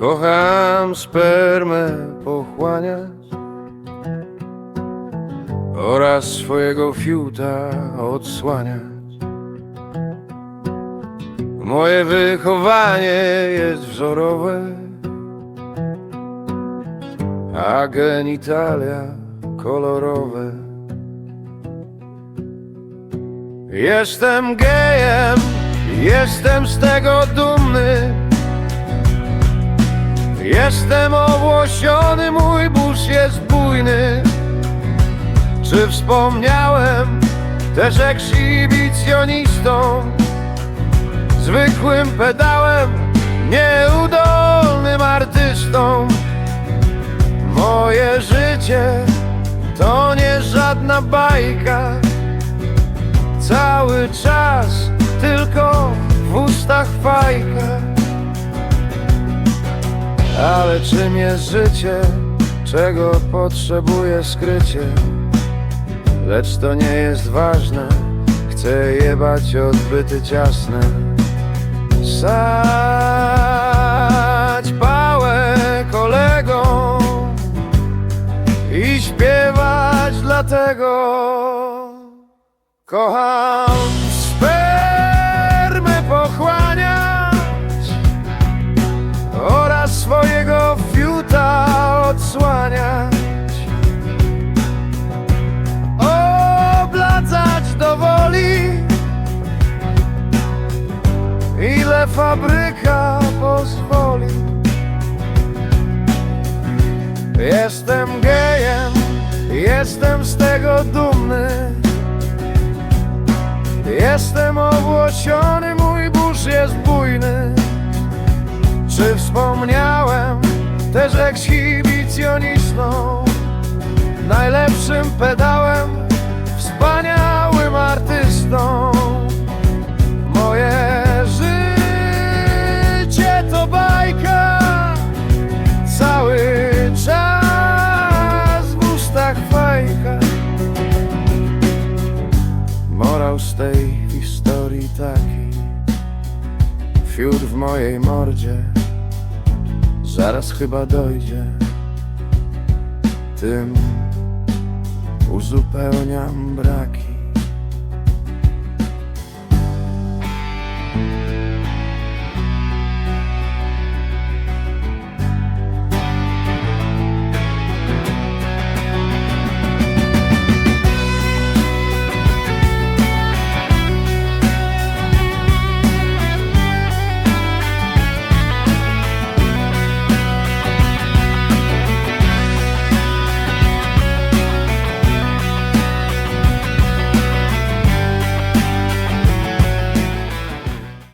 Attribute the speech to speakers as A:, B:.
A: Kocham spermę pochłaniać oraz swojego fiuta odsłaniać. Moje wychowanie jest wzorowe, a genitalia kolorowe. Jestem gejem, jestem z tego dumny. Jestem owłosiony, mój burz jest bujny. Czy wspomniałem też ekshibicjonistą? Zwykłym pedałem, nieudolnym artystą. Moje życie to nie żadna bajka. Cały czas tylko w ustach fajka. Ale czym jest życie, czego potrzebuje skrycie? Lecz to nie jest ważne, chcę jebać odbyty ciasne. Sać pałę kolegom i śpiewać dlatego. Kocham fabryka pozwoli. Jestem gejem, jestem z tego dumny. Jestem owłosiony, mój burz jest bujny. Czy wspomniałem też ekshibicjonistą? Najlepszym pedałem, wspaniałym artystą. Tej historii taki Fiut w mojej mordzie Zaraz chyba dojdzie. Tym uzupełniam braki